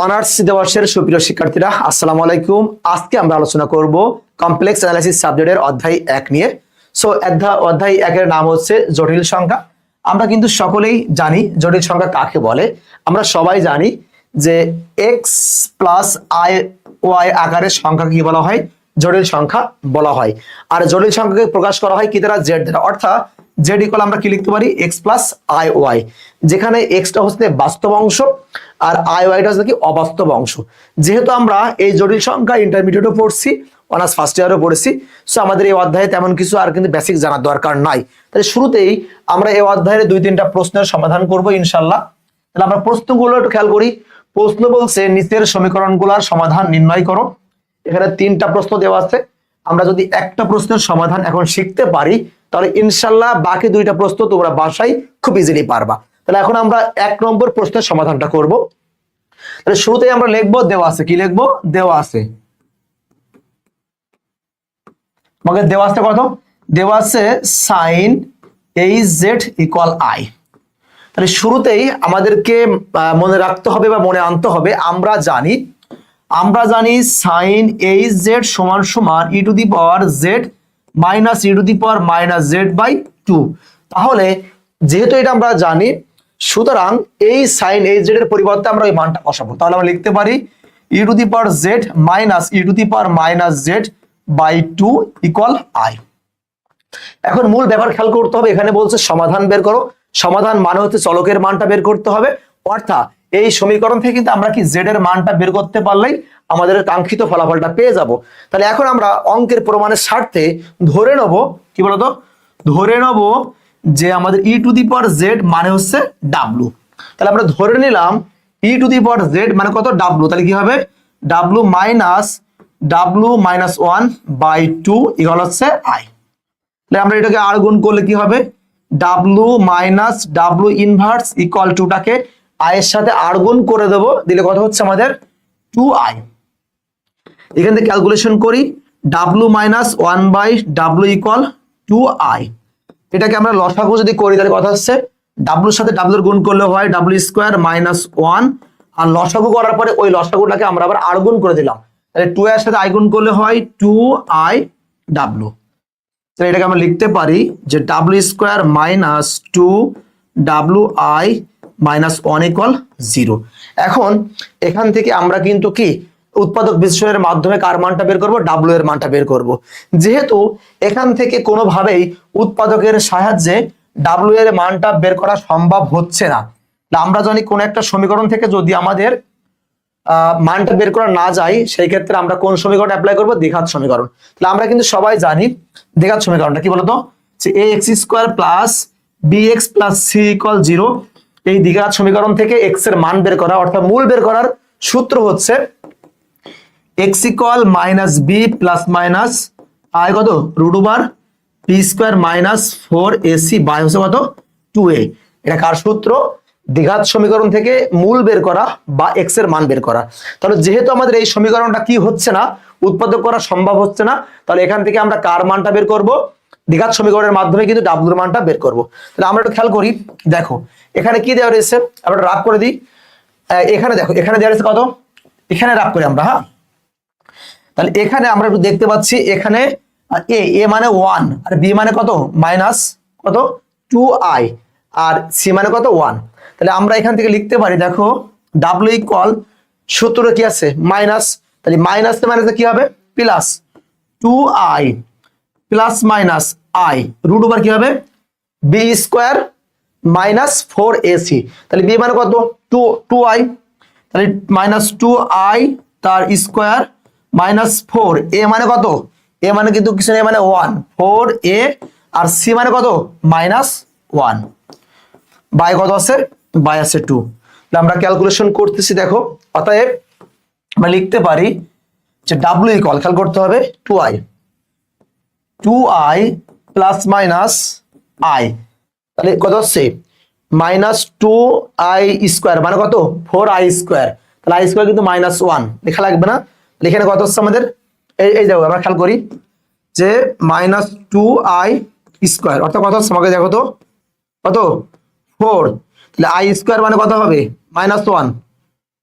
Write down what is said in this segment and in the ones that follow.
Honours দিবসের সুপ্রিয় শিক্ষার্থীরা, আসসালামু আলাইকুম। আজকে আমরা আলোচনা করব কমপ্লেক্স অ্যানালাইসিস সাবজেক্টের অধ্যায় এক নিয়ে। সো অধ্যায় একের নাম হচ্ছে জটিল সংখ্যা। আমরা কিন্তু সকলেই জানি জটিল সংখ্যা কাকে বলে। আমরা সবাই জানি যে এক্স প্লাস আই ওয়াই আকারের সংখ্যা কি বলা হয়? জটিল সংখ্যা বলা হয়। আর জটিল সংখ্যাকে প্রকাশ করা হয় কি দ্বারা? জেড দ্বারা। অর্থাৎ জেড ইকুয়াল আমরা কি লিখতে পারি? এক্স প্লাস আই ওয়াই যেখানে এক্সটা হচ্ছে বাস্তব অংশ আর আই ওয়াইটা হচ্ছে কি অবাস্তব অংশ। যেহেতু আমরা এই জটিল সংখ্যা ইন্টারমিডিয়েটও পড়ছি অনার্স ফার্স্ট ইয়ারও পড়েছি সো আমাদের এই অধ্যায়ে তেমন কিছু আর কিন্তু বেসিক জানার দরকার নাই। তাহলে শুরুতেই আমরা এই অধ্যায়ের দুই তিনটা প্রশ্নের সমাধান করব ইনশাল্লাহ তাহলে আমরা প্রশ্নগুলো একটু খেয়াল করি। প্রশ্ন বলছে, নিচের সমীকরণগুলোর সমাধান নির্ণয় করো। এখানে তিনটা প্রশ্ন দেওয়া আছে। আমরা যদি একটা প্রশ্নের সমাধান এখন শিখতে পারি তাহলে ইনশাল্লাহ বাকি দুইটা প্রশ্ন তোমরা বাসায় খুব ইজিলি পারবা। তাহলে এখন আমরা এক নম্বর প্রশ্নের সমাধানটা করব। তাহলে শুরুতেই আমরা লিখব, দেওয়া আছে। কি লিখব? দেওয়া আছে। আমাকে দেওয়া আছে কত? দেওয়া আছে sine H Z equal I তাহলে শুরুতেই আমাদেরকে মনে রাখতে হবে বা মনে আনতে হবে, আমরা জানি আমরা জানি সাইন এইচ জেড সমান সমান E to the power Z minus E to the power minus Z by two তাহলে যেহেতু এটা আমরা জানি, সুতরাং এই সাইন এইচ জেড এর পরিবর্তে আমরা ওই মানটা বসাবো। তাহলে আমরা লিখতে পারি E to the power Z minus E to the power minus Z by two equal I এখন মূল ব্যাপার খেয়াল করতে হবে, এখানে বলছে সমাধান বের করো। সমাধান মানে হচ্ছে চলকের মানটা বের করতে হবে। অর্থাৎ এই সমীকরণ থেকে কিন্তু আমরা কি জেড এর মানটা বের করতে পারলেই আমাদের কাঙ্ক্ষিত ফলাফলটা পেয়ে যাব। তাহলে এখন আমরা অঙ্কের প্রমাণের স্বার্থে ধরে নেব, কি বলতো? ধরে নেব যে আমাদের ই টু দি পাওয়ার জেড মানে হচ্ছে ডাব্লু তাহলে আমরা ধরে নিলাম ই টু দি পাওয়ার জেড মানে কত? ডাব্লু তাহলে কি হবে? W minus W minus one by two equal হচ্ছে আই তাহলে আমরা এটাকে আর গুণ করলে কি হবে? W minus W inverse equal টুটাকে I এর সাথে আর গুণ করে দেবো। দিলে কত হচ্ছে আমাদের? টু আই এখান থেকে ক্যালকুলেশন করি। W minus one by W equal two I এটাকে আমরা লসাগু যদি করি, তাহলে কথা হচ্ছে? ডাব্লুর সাথে ডাব্লুর গুণ করলে হয় ডাব্লু স্কোয়ার মাইনাস ওয়ান আর লসাগু করার পরে ওই লসাগুটাকে আমরা আবার আর গুণ করে দিলাম। তাহলে টু এর সাথে আই গুণ করলে হয় টু আই ডাব্লু তাহলে এটাকে আমরা লিখতে পারি যে W square minus two W I minus one equal zero. এখন এখান থেকে আমরা কিন্তু কি উৎপাদক বিশ্লেষণের মাধ্যমে কার মানটা বের করব? ডাব্লু এর মানটা বের করব। যেহেতু এখান থেকে কোনোভাবেই উৎপাদকের সাহায্যে ডাব্লু এর মানটা বের করা সম্ভব হচ্ছে না। আমরা জানি কোন একটা সমীকরণ থেকে যদি আমাদের মানটা বের করা না যায়, সেই ক্ষেত্রে আমরা কোন সমীকরণ অ্যাপ্লাই করব? দ্বিঘাত সমীকরণ। তাহলে আমরা কিন্তু সবাই জানি দ্বিঘাত সমীকরণটা কি বলতো? যে A X square plus B X plus C equal zero এই দ্বিঘাত সমীকরণ থেকে এক্সের মান বের করা, অর্থাৎ মূল বের করার সূত্র হচ্ছে X equal minus B plus minus I কত? Root over P square minus four AC by হচ্ছে কত? টু এ এটা কার সূত্র? দ্বিঘাত সমীকরণ থেকে মূল বের করা বা এক্সের মান বের করা। তাহলে যেহেতু আমাদের এই সমীকরণটা কি হচ্ছে না, উৎপাদক করা সম্ভব হচ্ছে না, তাহলে এখান থেকে আমরা কার মানটা বের করব? দ্বিঘাত সমীকরণের মাধ্যমে কিন্তু ডাব্লুর মানটা বের করব। তাহলে আমরা একটু খেয়াল করি, দেখো এখানে কি দেওয়া রয়েছে? আমরা রাফ করে দিই। এখানে দেখো, এখানে দেওয়া রয়েছে কত? এখানে রাফ করি আমরা হ্যাঁ? তাহলে এখানে আমরা একটু দেখতে পাচ্ছি, এখানে এ এ মানে ওয়ান আর বি মানে কত? মাইনাস কত? টু আই আর সি মানে কত? ওয়ান তাহলে আমরা এখান থেকে লিখতে পারি, দেখো ডাব্লিউ ইকুয়াল সূত্র কি আছে? মাইনাস তাহলে মাইনাস মাইনাসে কি হবে? Plus two I plus minus I root over কি হবে? B square minus four AC তাহলে বি মানে কত? টু টু আই তাহলে মাইনাস টু আই তার স্কোয়ার মাইনাস ফোর এ মানে কত? এ মানে কিন্তু কিছু নেই মানে ওয়ান ফোর এ আর সি মানে কত? মাইনাস ওয়ান বাই কত আছে? বাই আছে টু আমরা ক্যালকুলেশন করতেছি, দেখো। অতএব আমরা লিখতে পারি যে ডাব্লিউ ইকল খেয়াল করতে হবে two I two I plus minus I তাহলে কত হচ্ছে? মাইনাস টু আই স্কোয়ার মানে কত? Four I square. তাহলে আই স্কোয়ার কিন্তু মাইনাস ওয়ান। লেখা লাগবে না? এখানে কত হচ্ছে আমাদের? এই এই দেখো, আমরা খেয়াল করি যে মাইনাস টু আই স্কোয়ার, অর্থাৎ কত হচ্ছে? আমাকে দেখো তো। কত? ফোর। তাহলে আই স্কোয়ার মানে কত হবে? Minus one.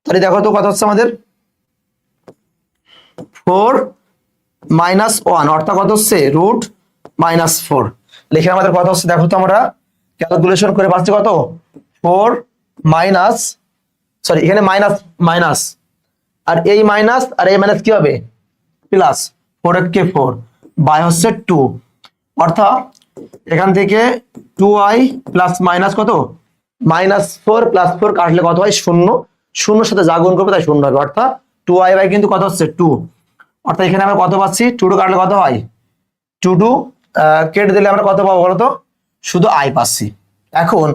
তাহলে দেখো তো কত হচ্ছে আমাদের? ফোর মাইনাস ওয়ান, অর্থাৎ কত হচ্ছে? Root minus four. লেখে আমাদের কত হচ্ছে? দেখো তো আমরা। ক্যালকুলেশন করে পাচ্ছি কত? ফোর মাইনাস, সরি, এখানে মাইনাস মাইনাস। আর এই মাইনাস, আর এই মাইনাস কি হবে? প্লাস ফোর কে ফোর, বাই হচ্ছে টু। অর্থাৎ এখান থেকে টু আই প্লাস মাইনাস কত? মাইনাস ফোর প্লাস ফোর কাটলে কত হয়? শূন্য। শূন্যর সাথে যা করবে তাই শূন্য হবে। অর্থাৎ টু আই বাই কিন্তু কত হচ্ছে? টু। অর্থাৎ এখানে আমরা কত পাচ্ছি? টু টু কাটলে কত হয়? টু টু কেটে দিলে আমরা কত পাবো বলতো? শুধু আই পাচ্ছি। এখন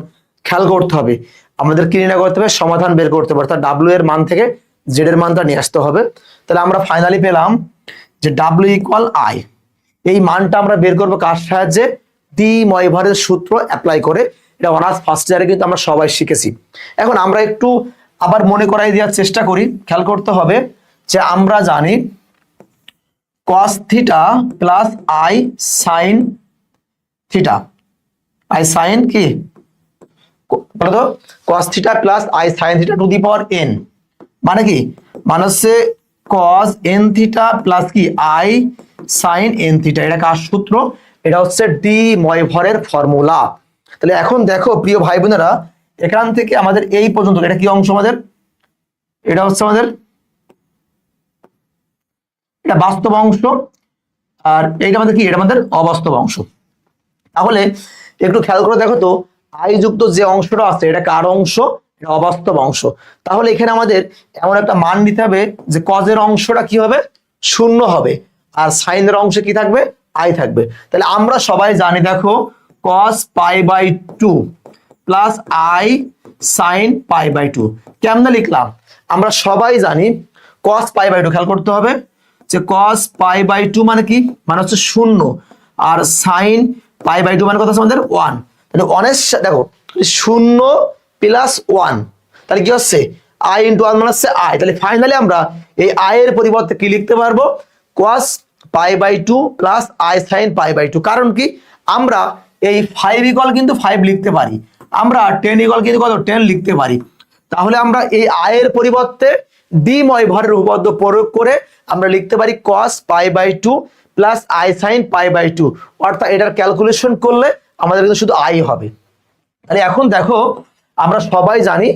খেয়াল করতে হবে, আমাদের কি নির্ণয় করতে হবে, সমাধান বের করতে হবে, অর্থাৎ ডাব্লিউ এর মান থেকে জেড এর মানটা নিয়ে আসতে হবে। তাহলে আমরা ফাইনালি পেলাম যে ডাব্লিউ ইকুয়াল আই এই মানটা আমরা বের করব কার সাহায্যে? ডি ময়ভারের সূত্র অ্যাপ্লাই করে। এটা অনার্স ফার্স্ট ইয়ারে কিন্তু আমরা সবাই শিখেছি। এখন আমরা একটু আবার মনে করাই দেওয়ার চেষ্টা করি। খেয়াল করতে হবে যে আমরা জানি cos theta plus I sine theta I sine কি? বলতো cos theta plus I sine theta to the power N মানে কি? মানে হচ্ছে cos এন থিটা প্লাস কি? আই সাইন এন থিটা এটা কার সূত্র? এটা হচ্ছে ডি ময়ভরের ফর্মুলা তাহলে এখন দেখো, প্রিয় ভাই বোনেরা, এখান থেকে আমাদের এই পর্যন্ত, এটা কি অংশ আমাদের? এটা হচ্ছে আমাদের, এটা বাস্তব অংশ, আর এইটা আমাদের কি? এটা আমাদের অবাস্তব অংশ। তাহলে একটু খেয়াল করে দেখো তো আই যুক্ত যে অংশটা আছে, এটা কার অংশ? এটা অবাস্তব অংশ। তাহলে এখানে আমাদের এমন একটা মান নিতে হবে যে কজের অংশটা কি হবে? শূন্য হবে। আর সাইনের অংশে কি থাকবে? আই থাকবে। তাহলে আমরা সবাই জানি দেখো cos pi by two plus I sine pi by two কেমনে লিখলাম? আমরা সবাই জানি কস পাই বাই টু খেয়াল করতে হবে যে কস পাই বাই টু মানে কি? মানে হচ্ছে শূন্য। আর সাইন পাই বাই টু মানে কত আমাদের? ওয়ান তাহলে ওয়ানের দেখো, শূন্য প্লাস ওয়ান তাহলে কি হচ্ছে? আই ইন্টু ওয়ান মানে হচ্ছে আই তাহলে ফাইনালি আমরা এই আয়ের পরিবর্তে কি লিখতে পারব? Cos pi by two plus I sine pi by two কারণ কি? আমরা এই ফাইভ ইকল কিন্তু ফাইভ লিখতে পারি। আমরা টেন ইকল কিন্তু কত? টেন লিখতে পারি। তাহলে আমরা এই আয়ের পরিবর্তে দ্বিময় ভরের উপপাদ্য প্রয়োগ করে আমরা লিখতে পারি cos pi by two plus I sine pi by two অর্থাৎ এটার ক্যালকুলেশন করলে আমাদের কিন্তু শুধু আই হবে। তাহলে এখন দেখো, আমরা সবাই জানি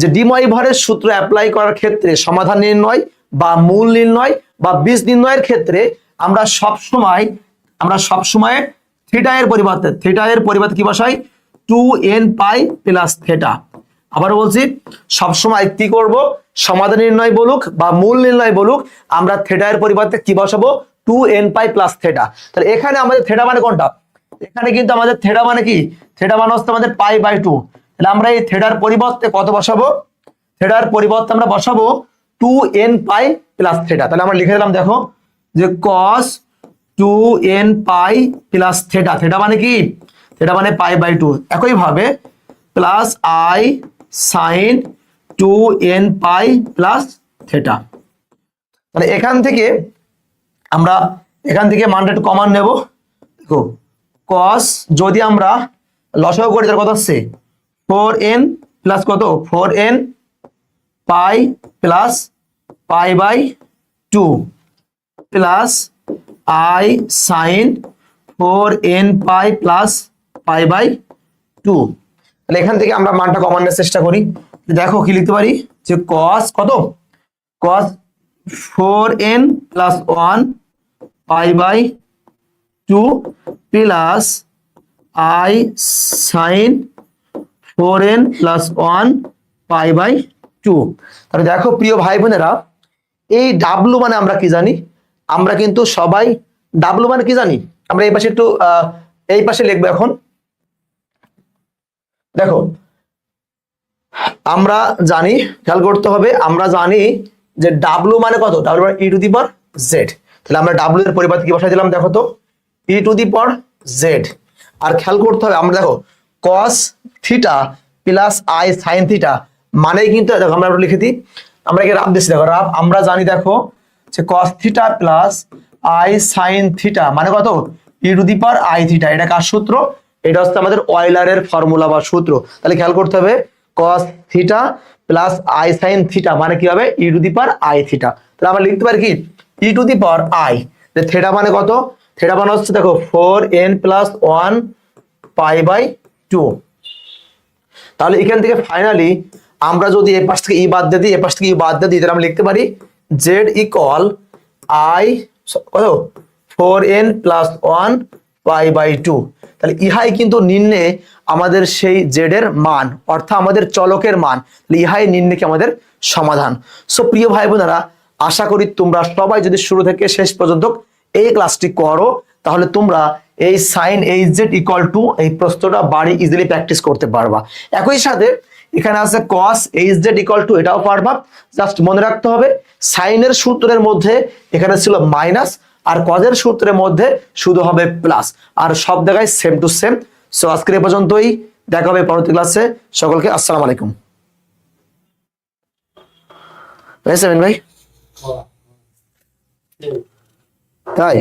যে ডিময় ভরের সূত্র অ্যাপ্লাই করার ক্ষেত্রে সমাধান নির্ণয় বা মূল নির্ণয় বা বীজ নির্ণয়ের ক্ষেত্রে আমরা সব সময় আমরা সব সময় থিটা পরিবর্তে থিটা পরিবর্তে কি বসাই? Two N pi plus theta আবার বলছি, সবসময় কি করব? সমাধান নির্ণয় বলুক বা মূল নির্ণয় বলুক, আমরা থেটা পরিবর্তে কি বসাবো? Two N pi plus theta তাহলে এখানে আমাদের থেটা মানে কোনটা? এখানে কিন্তু আমাদের থেটা মানে কি? থেটা মানে হচ্ছে আমাদের পাই বাই টু তাহলে আমরা এই থেটার পরিবর্তে কত বসাবো? থেটার পরিবর্তে আমরা বসাবো two N pi plus theta তাহলে আমরা লিখে দিলাম, দেখো, যে cos two N pi plus theta theta মানে কি? থেটা মানে পাই বাই টু একইভাবে plus I sine two N pi plus theta তাহলে এখান থেকে আমরা এখান থেকে মানটা একটু কমান নেব। দেখো কস যদি আমরা লসাগু করি, তার কত হচ্ছে ফোর এন প্লাস কত? Four N pi plus pi by two plus I sine four N pi plus pi by two তাহলে এখান থেকে আমরা মানটা কমানোর চেষ্টা করি। দেখো কি লিখতে পারি? যে কস কত? Cos four N plus one pi by two plus I sine four N plus one pi by two তাহলে দেখো প্রিয় ভাই বোনেরা, এই ডাব্লু মানে আমরা কি জানি? আমরা কিন্তু সবাই ডাব্লু মানে কি জানি? আমরা এই পাশে একটু এই পাশে লিখব এখন। দেখো, আমরা জানি, খেয়াল করতে হবে, আমরা জানি যে ডাব্লু মানে কত? ডাব্লু মানে ই টু দি পাওয়ার জেড তাহলে আমরা ডাব্লু এর পরিবর্তে কি বসাই দিলাম? দেখো তো। ই টু দি পাওয়ার জেড আর খেয়াল করতে হবে, আমরা দেখো cos theta plus I sine theta মানেই কিন্তু, দেখো, আমরা লিখে দিই। আমরা একে রাফ দিচ্ছি, দেখো, রাফ। আমরা জানি, দেখো, যে cos theta plus I sine theta মানে কত? E to the power I theta এটা কার সূত্র? এটা হচ্ছে আমাদের অয়েলারের ফর্মুলা বা সূত্র। তাহলে খেয়াল করতে হবে cos theta plus I sine theta মানে কি হবে? E to the power I theta তাহলে আমরা লিখতে পারি কি? E to the power I theta মানে কত? থিটা মানে হচ্ছে দেখো four N plus one pi by two তাহলে এখান থেকে ফাইনালি আমরা যদি এ পাশ থেকে ই বাদ দিয়ে দিই, এ পাশ থেকে ই বাদ দিয়ে দিই, তাহলে আমরা লিখতে পারি জেড ইকল আই কত? Four N plus one pi by two তাহলে ইহাই কিন্তু নিম্নে আমাদের সেই জেড এর মান, অর্থাৎ আমাদের চলকের মান, তাহলে ইহাই নিম্নে কি আমাদের সমাধান। সো প্রিয় ভাই বোনেরা, আশা করি তোমরা সবাই যদি শুরু থেকে শেষ পর্যন্ত এই ক্লাসটি করো, তাহলে তোমরা এই sine H Z equal two এই প্রশ্নটা বাড়ি ইজিলি প্র্যাকটিস করতে পারবা। একই সাথে এখানে আছে cos H Z equal two এটাও পারবা। জাস্ট মনে রাখতে হবে সাইনের সূত্রের মধ্যে এখানে ছিল মাইনাস আর কজের সূত্রের মধ্যে শুধু হবে প্লাস আর সব জায়গায় সেম টু সেম সো আজকের এ পর্যন্তই। দেখা হবে পরবর্তী ক্লাসে সকলকে আসসালামু আলাইকুম। ভাই তাই?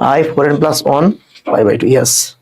i 4n plus 1 pi by 2 yes